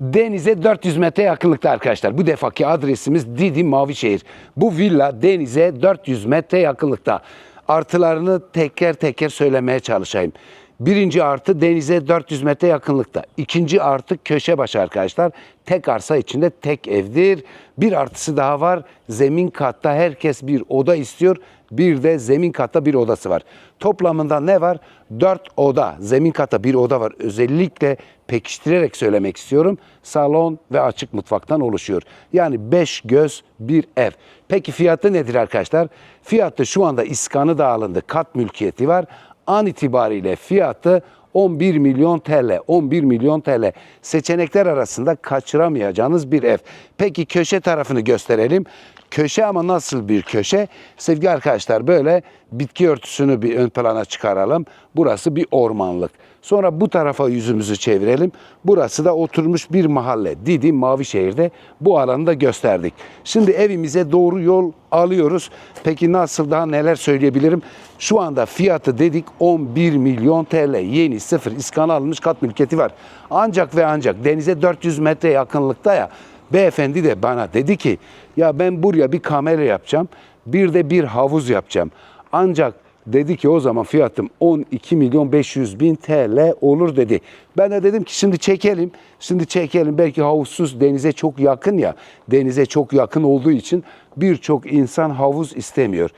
Denize 400 metre yakınlıkta arkadaşlar. Bu defaki adresimiz Didim Mavişehir. Bu villa denize 400 metre yakınlıkta. Artılarını teker teker söylemeye çalışayım. Birinci artı denize 400 metre yakınlıkta. İkinci artı köşe başı arkadaşlar. Tek arsa içinde tek evdir. Bir artısı daha var. Zemin katta herkes bir oda istiyor. Bir de zemin katta bir odası var. Toplamında ne var? Dört oda. Zemin katta bir oda var. Özellikle pekiştirerek söylemek istiyorum. Salon ve açık mutfaktan oluşuyor. Yani beş göz bir ev. Peki fiyatı nedir arkadaşlar? Fiyatı şu anda iskanı da alındı. Kat mülkiyeti var an itibariyle fiyatı 11 milyon TL. 11 milyon TL. Seçenekler arasında kaçıramayacağınız bir ev. Peki köşe tarafını gösterelim. Köşe ama nasıl bir köşe? Sevgili arkadaşlar böyle bitki örtüsünü bir ön plana çıkaralım. Burası bir ormanlık. Sonra bu tarafa yüzümüzü çevirelim. Burası da oturmuş bir mahalle. Didim Mavişehir'de bu alanı da gösterdik. Şimdi evimize doğru yol alıyoruz. Peki nasıl daha neler söyleyebilirim? Şu anda fiyatı dedik 11 milyon TL. Yeni sıfır iskana alınmış kat mülkiyeti var. Ancak ve ancak denize 400 metre yakınlıkta ya beyefendi de bana dedi ki ya ben buraya bir kamera yapacağım. Bir de bir havuz yapacağım. Ancak dedi ki o zaman fiyatım 12 milyon 500 bin TL olur dedi. Ben de dedim ki şimdi çekelim. Şimdi çekelim belki havuzsuz denize çok yakın ya. Denize çok yakın olduğu için birçok insan havuz istemiyor.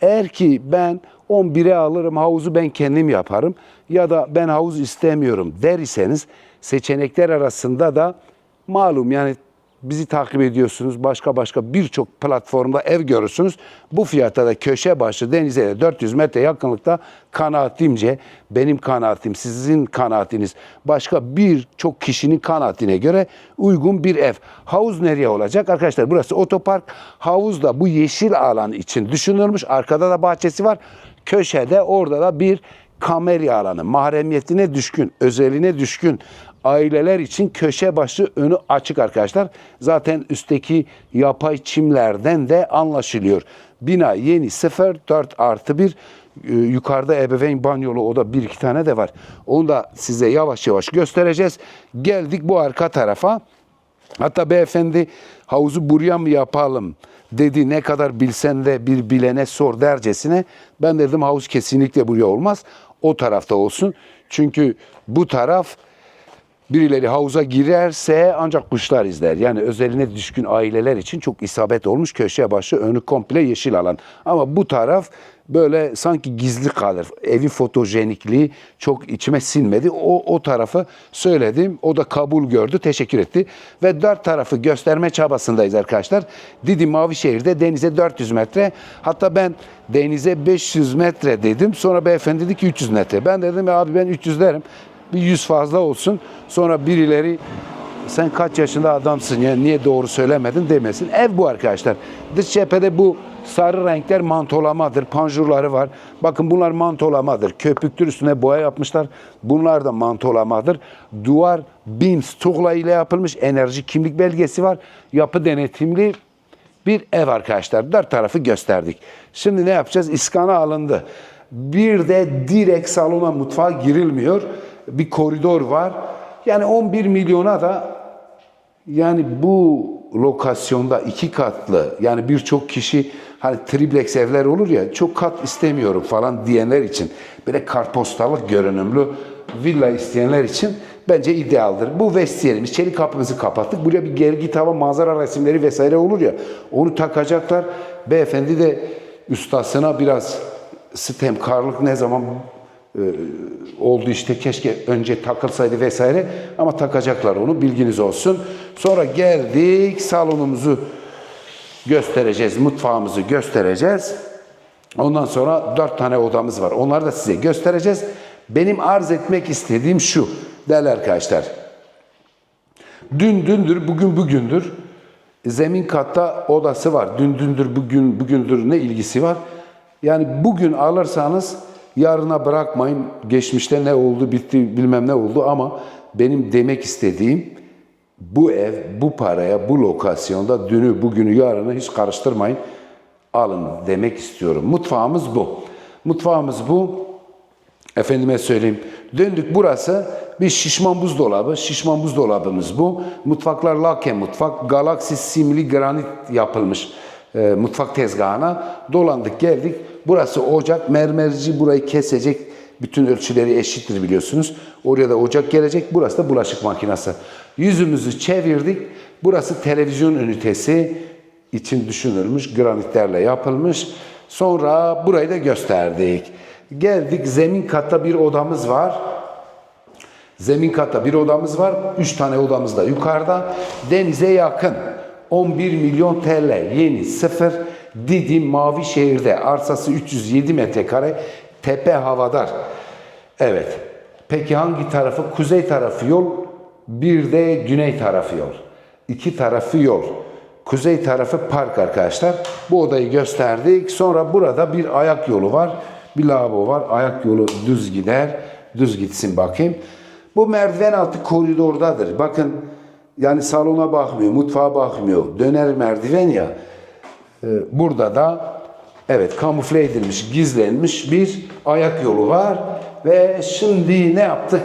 Eğer ki ben 11'e alırım havuzu ben kendim yaparım ya da ben havuz istemiyorum der iseniz seçenekler arasında da malum yani bizi takip ediyorsunuz. Başka başka birçok platformda ev görürsünüz. Bu fiyata da köşe başı denize de 400 metre yakınlıkta kanaatimce benim kanaatim, sizin kanaatiniz başka birçok kişinin kanaatine göre uygun bir ev. Havuz nereye olacak? Arkadaşlar burası otopark. Havuz da bu yeşil alan için düşünülmüş. Arkada da bahçesi var. Köşede orada da bir kamelya alanı. Mahremiyetine düşkün, özeline düşkün aileler için köşe başı önü açık arkadaşlar. Zaten üstteki yapay çimlerden de anlaşılıyor. Bina yeni 0 4 artı 1 Ee, yukarıda ebeveyn banyolu oda bir iki tane de var. Onu da size yavaş yavaş göstereceğiz. Geldik bu arka tarafa. Hatta beyefendi havuzu buraya mı yapalım dedi ne kadar bilsen de bir bilene sor dercesine. Ben dedim havuz kesinlikle buraya olmaz. O tarafta olsun. Çünkü bu taraf birileri havuza girerse ancak kuşlar izler. Yani özeline düşkün aileler için çok isabet olmuş köşe başı önü komple yeşil alan. Ama bu taraf böyle sanki gizli kalır. Evin fotojenikliği çok içime sinmedi. O, o tarafı söyledim. O da kabul gördü. Teşekkür etti. Ve dört tarafı gösterme çabasındayız arkadaşlar. Didim Mavişehir'de denize 400 metre. Hatta ben denize 500 metre dedim. Sonra beyefendi dedi ki 300 metre. Ben dedim ya abi ben 300 derim bir yüz fazla olsun. Sonra birileri sen kaç yaşında adamsın ya niye doğru söylemedin demesin. Ev bu arkadaşlar. Dış cephede bu sarı renkler mantolamadır. Panjurları var. Bakın bunlar mantolamadır. Köpüktür üstüne boya yapmışlar. Bunlar da mantolamadır. Duvar BIMS tuğla ile yapılmış. Enerji kimlik belgesi var. Yapı denetimli bir ev arkadaşlar. Dört tarafı gösterdik. Şimdi ne yapacağız? İskana alındı. Bir de direkt salona mutfağa girilmiyor. Bir koridor var. Yani 11 milyona da yani bu lokasyonda iki katlı yani birçok kişi hani triplex evler olur ya çok kat istemiyorum falan diyenler için böyle kartpostalık görünümlü villa isteyenler için bence idealdir. Bu vestiyerimiz çelik kapımızı kapattık. Buraya bir gergi tava manzara resimleri vesaire olur ya onu takacaklar. Beyefendi de ustasına biraz sitemkarlık ne zaman oldu işte keşke önce takılsaydı vesaire ama takacaklar onu bilginiz olsun. Sonra geldik salonumuzu göstereceğiz, mutfağımızı göstereceğiz. Ondan sonra dört tane odamız var. Onları da size göstereceğiz. Benim arz etmek istediğim şu değerli arkadaşlar. Dün dündür, bugün bugündür. Zemin katta odası var. Dün dündür, bugün bugündür ne ilgisi var? Yani bugün alırsanız yarına bırakmayın. Geçmişte ne oldu, bitti bilmem ne oldu ama benim demek istediğim bu ev, bu paraya, bu lokasyonda dünü, bugünü, yarını hiç karıştırmayın. Alın demek istiyorum. Mutfağımız bu. Mutfağımız bu. Efendime söyleyeyim. Döndük burası bir şişman buzdolabı. Şişman buzdolabımız bu. Mutfaklar lake mutfak. Galaxy simli granit yapılmış e, mutfak tezgahına. Dolandık geldik. Burası ocak. Mermerci burayı kesecek. Bütün ölçüleri eşittir biliyorsunuz. Oraya da ocak gelecek. Burası da bulaşık makinesi. Yüzümüzü çevirdik. Burası televizyon ünitesi için düşünülmüş. Granitlerle yapılmış. Sonra burayı da gösterdik. Geldik zemin katta bir odamız var. Zemin katta bir odamız var. Üç tane odamız da yukarıda. Denize yakın. 11 milyon TL yeni sıfır. Didim Mavi Şehir'de arsası 307 metrekare. Tepe havadar. Evet. Peki hangi tarafı? Kuzey tarafı yol. Bir de güney tarafı yol. İki tarafı yol. Kuzey tarafı park arkadaşlar. Bu odayı gösterdik. Sonra burada bir ayak yolu var. Bir lavabo var. Ayak yolu düz gider. Düz gitsin bakayım. Bu merdiven altı koridordadır. Bakın yani salona bakmıyor, mutfağa bakmıyor. Döner merdiven ya. Ee, Burada da evet kamufle edilmiş, gizlenmiş bir ayak yolu var. Ve şimdi ne yaptık?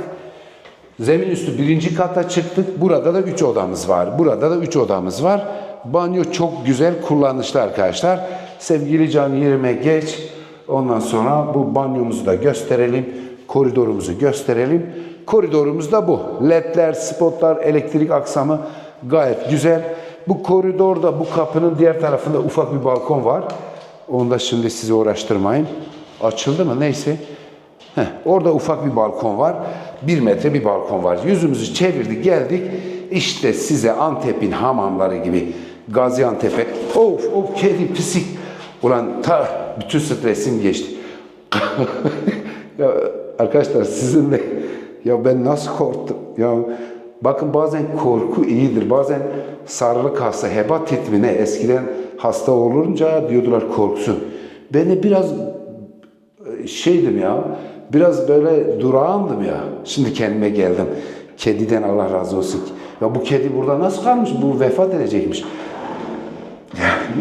Zemin üstü birinci kata çıktık. Burada da üç odamız var. Burada da üç odamız var. Banyo çok güzel kullanışlı arkadaşlar. Sevgili Can yerime geç. Ondan sonra bu banyomuzu da gösterelim. Koridorumuzu gösterelim. Koridorumuz da bu. Ledler, spotlar, elektrik aksamı gayet güzel. Bu koridorda bu kapının diğer tarafında ufak bir balkon var. Onu da şimdi size uğraştırmayayım. Açıldı mı? Neyse. Heh, orada ufak bir balkon var. Bir metre bir balkon var. Yüzümüzü çevirdik geldik. İşte size Antep'in hamamları gibi Gaziantep'e of of kedi pisik. Ulan ta bütün stresim geçti. arkadaşlar sizinle ya ben nasıl korktum ya bakın bazen korku iyidir bazen sarılık hasta hepatit mi ne eskiden hasta olunca diyordular korksun beni biraz şeydim ya, biraz böyle durağandım ya. Şimdi kendime geldim. Kediden Allah razı olsun. Ya bu kedi burada nasıl kalmış? Bu vefat edecekmiş.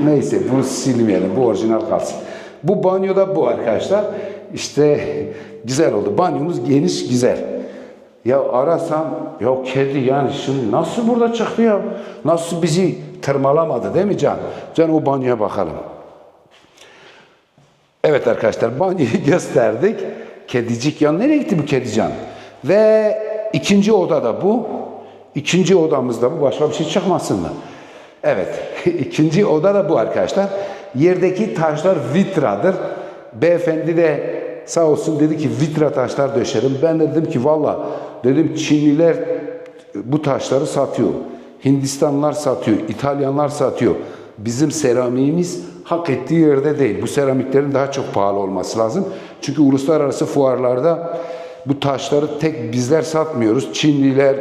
Neyse bunu silmeyelim. Bu orijinal kalsın. Bu banyoda bu arkadaşlar. İşte güzel oldu. Banyomuz geniş güzel. Ya arasam ya kedi yani şimdi nasıl burada çıktı ya? Nasıl bizi tırmalamadı değil mi Can? Can o banyoya bakalım. Evet arkadaşlar banyoyu gösterdik. Kedicik ya nereye gitti bu kedican? Ve ikinci oda da bu. İkinci odamızda bu. Başka bir şey çıkmasın mı? Evet. ikinci oda da bu arkadaşlar. Yerdeki taşlar vitradır. Beyefendi de sağ olsun dedi ki vitra taşlar döşerim. Ben de dedim ki valla dedim Çinliler bu taşları satıyor. Hindistanlılar satıyor. İtalyanlar satıyor. Bizim seramiğimiz hak ettiği yerde değil. Bu seramiklerin daha çok pahalı olması lazım. Çünkü uluslararası fuarlarda bu taşları tek bizler satmıyoruz. Çinliler,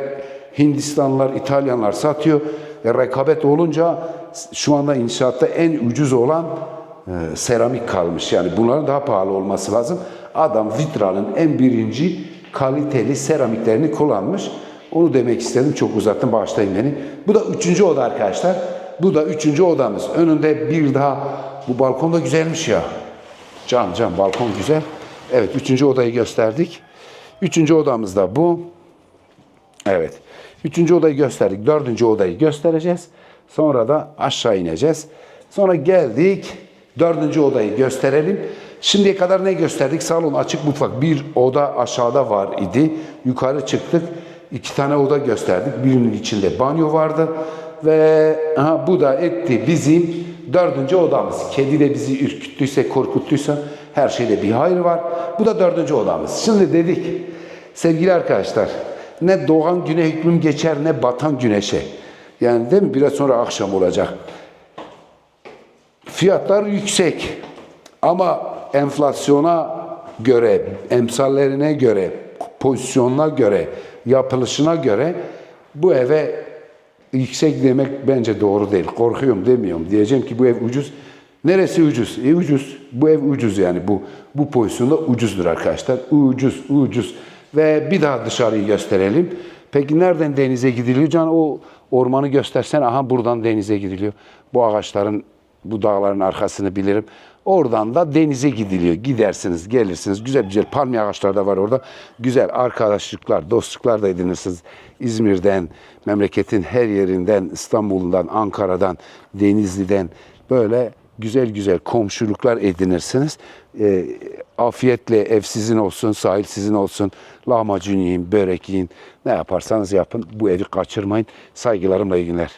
Hindistanlılar, İtalyanlar satıyor. E, rekabet olunca şu anda inşaatta en ucuz olan e, seramik kalmış. Yani bunların daha pahalı olması lazım. Adam Vitra'nın en birinci kaliteli seramiklerini kullanmış. Onu demek istedim. Çok uzattım. Bağışlayın beni. Bu da üçüncü oda arkadaşlar. Bu da üçüncü odamız. Önünde bir daha bu balkon da güzelmiş ya. Can can balkon güzel. Evet üçüncü odayı gösterdik. Üçüncü odamız da bu. Evet. Üçüncü odayı gösterdik. Dördüncü odayı göstereceğiz. Sonra da aşağı ineceğiz. Sonra geldik. Dördüncü odayı gösterelim. Şimdiye kadar ne gösterdik? Salon, açık mutfak. Bir oda aşağıda var idi. Yukarı çıktık. İki tane oda gösterdik. Birinin içinde banyo vardı. Ve aha, bu da etti bizim dördüncü odamız. Kedi de bizi ürküttüyse, korkuttuysa her şeyde bir hayır var. Bu da dördüncü odamız. Şimdi dedik sevgili arkadaşlar ne doğan güne hükmüm geçer ne batan güneşe. Yani değil mi? Biraz sonra akşam olacak. Fiyatlar yüksek ama enflasyona göre, emsallerine göre, pozisyonuna göre, yapılışına göre bu eve yüksek demek bence doğru değil. Korkuyorum demiyorum. Diyeceğim ki bu ev ucuz. Neresi ucuz? E ucuz. Bu ev ucuz yani. Bu bu pozisyonda ucuzdur arkadaşlar. Ucuz, ucuz. Ve bir daha dışarıyı gösterelim. Peki nereden denize gidiliyor? Can o ormanı göstersen aha buradan denize gidiliyor. Bu ağaçların, bu dağların arkasını bilirim. Oradan da denize gidiliyor. Gidersiniz, gelirsiniz. Güzel güzel palmiye ağaçları da var orada. Güzel arkadaşlıklar, dostluklar da edinirsiniz. İzmir'den, memleketin her yerinden, İstanbul'dan, Ankara'dan, Denizli'den böyle güzel güzel komşuluklar edinirsiniz. Ee, afiyetle ev sizin olsun, sahil sizin olsun. Lahmacun yiyin, börek yiyin. Ne yaparsanız yapın. Bu evi kaçırmayın. Saygılarımla iyi günler.